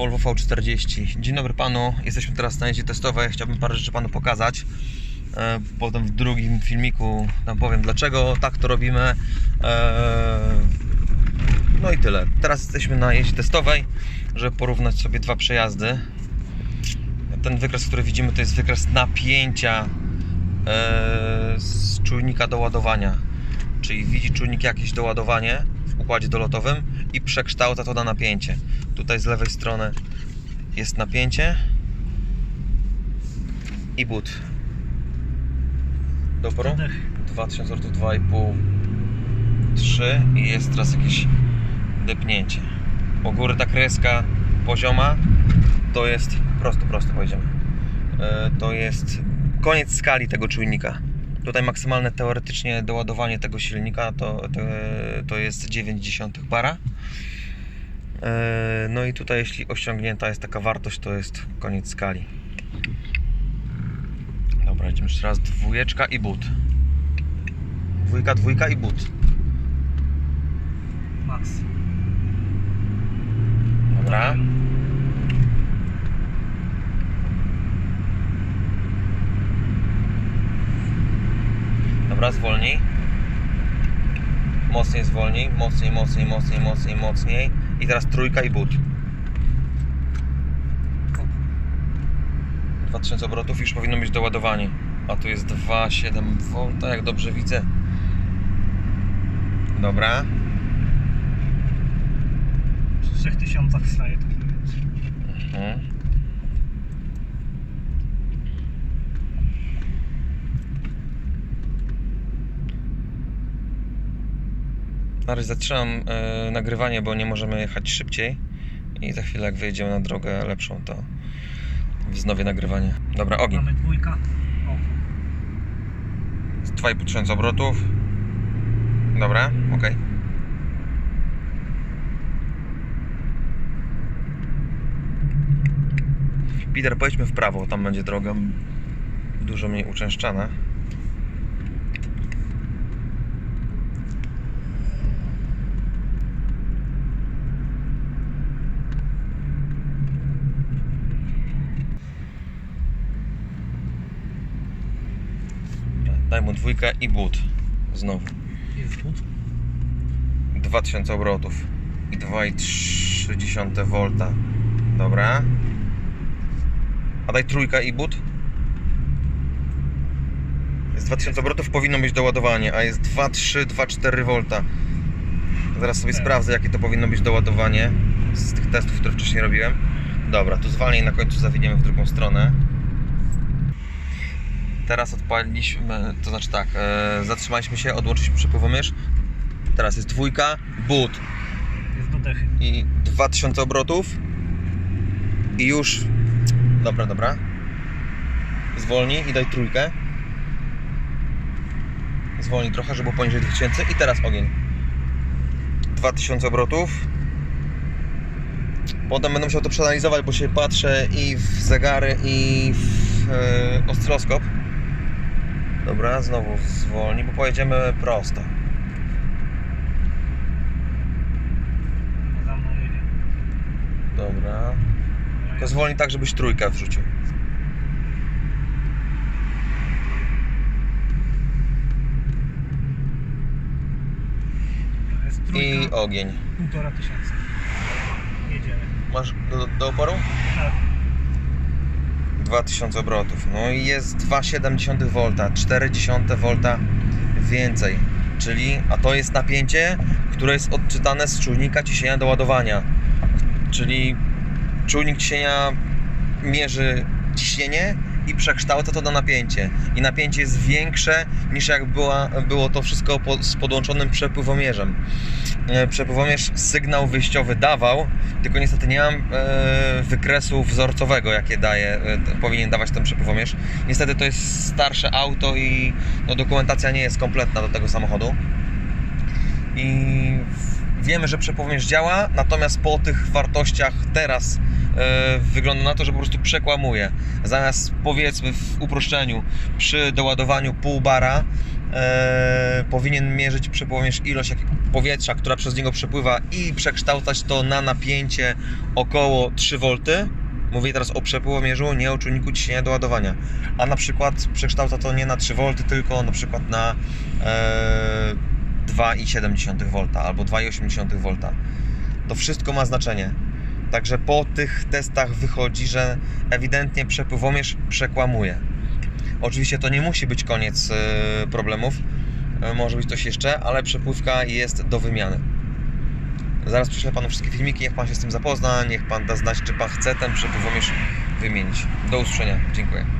Volvo V40. Dzień dobry panu, jesteśmy teraz na jeździe testowej. Chciałbym parę rzeczy panu pokazać. E, Potem w drugim filmiku nam powiem dlaczego tak to robimy. E, No i tyle. Teraz jesteśmy na jeździe testowej, żeby porównać sobie dwa przejazdy. Ten wykres, który widzimy, to jest wykres napięcia e, z czujnika do ładowania. Czyli widzi czujnik jakieś doładowanie w układzie dolotowym i przekształca to na napięcie. Tutaj z lewej strony jest napięcie i but. Do oporu? Wdech. 2000 ortów 2,5 3 i jest teraz jakieś depnięcie. U góry ta kreska pozioma to jest prosto, prosto pojedziemy. E, To jest koniec skali tego czujnika. Tutaj maksymalne teoretycznie doładowanie tego silnika to, to, to jest 0,9 bara. E, No i tutaj jeśli osiągnięta jest taka wartość, to jest koniec skali. Dobra, idziemy jeszcze raz. Dwójeczka i but. Dwójka, dwójka i but. Max. Dobra. Dobra, zwolnij. Mocniej zwolnij, mocniej, mocniej, mocniej, mocniej, mocniej. I teraz trójka i but. 2000 obrotów już powinno być doładowanie. A tu jest 2,7 V, jak dobrze widzę. Dobra. Przy 3000 staje to. Mhm. Na razie zatrzymam e, nagrywanie, bo nie możemy jechać szybciej. I za chwilę, jak wyjedziemy na drogę lepszą, to wznowię nagrywanie. Dobra, ogień. Mamy dwójka. O, 2,5 tysiąca obrotów. Dobra, ok. Peter, pojedźmy w prawo, tam będzie droga dużo mniej uczęszczana. Daj mu dwójkę i but. Znowu. jest but. 2000 obrotów i 2,3 V. Dobra. A daj trójka i but. Jest 2000 obrotów, powinno być doładowanie, a jest 2,3, 2,4 V. Zaraz sobie sprawdzę, jakie to powinno być doładowanie z tych testów, które wcześniej robiłem. Dobra, tu zwalnij, na końcu zawiniemy w drugą stronę. Teraz odpaliliśmy, to znaczy tak, e, zatrzymaliśmy się, odłączyliśmy przepływomierz. Teraz jest dwójka, but Jest dodechy. i 2000 obrotów. I już. Dobra, dobra. Zwolnij i daj trójkę. Zwolnij trochę, żeby było poniżej 2000. I teraz ogień. 2000 obrotów. Potem będę musiał to przeanalizować, bo się patrzę i w zegary, i w e, oscyloskop. Dobra, znowu zwolnij, bo pojedziemy prosto. Za mną jedzie. Dobra. To zwolnij tak, żebyś trójkę wrzucił. Jest trójka. I ogień. Półtora tysiąca. Jedziemy. Masz do, do oporu? Tak. 2000 obrotów. No i jest 2,7 V, 0,4 V więcej. Czyli, a to jest napięcie, które jest odczytane z czujnika ciśnienia do ładowania. Czyli czujnik ciśnienia mierzy ciśnienie i przekształca to na napięcie. I napięcie jest większe niż jak była, było to wszystko po, z podłączonym przepływomierzem. E, Przepływomierz sygnał wyjściowy dawał, tylko niestety nie mam e, wykresu wzorcowego, jakie daje, e, powinien dawać ten przepływomierz. Niestety to jest starsze auto i no, dokumentacja nie jest kompletna do tego samochodu. I wiemy, że przepływomierz działa, natomiast po tych wartościach teraz wygląda na to, że po prostu przekłamuje. Zamiast powiedzmy w uproszczeniu przy doładowaniu pół bara e, powinien mierzyć przepływomierz ilość powietrza, która przez niego przepływa i przekształcać to na napięcie około 3 V. Mówię teraz o przepływomierzu, nie o czujniku ciśnienia do ładowania. A na przykład przekształca to nie na 3 V, tylko na przykład na e, 2,7 V albo 2,8 V. To wszystko ma znaczenie. Także po tych testach wychodzi, że ewidentnie przepływomierz przekłamuje. Oczywiście to nie musi być koniec e, problemów. E, Może być coś jeszcze, ale przepływka jest do wymiany. Zaraz przyślę panu wszystkie filmiki, niech pan się z tym zapozna, niech pan da znać, czy pan chce ten przepływomierz wymienić. Do usłyszenia. Dziękuję.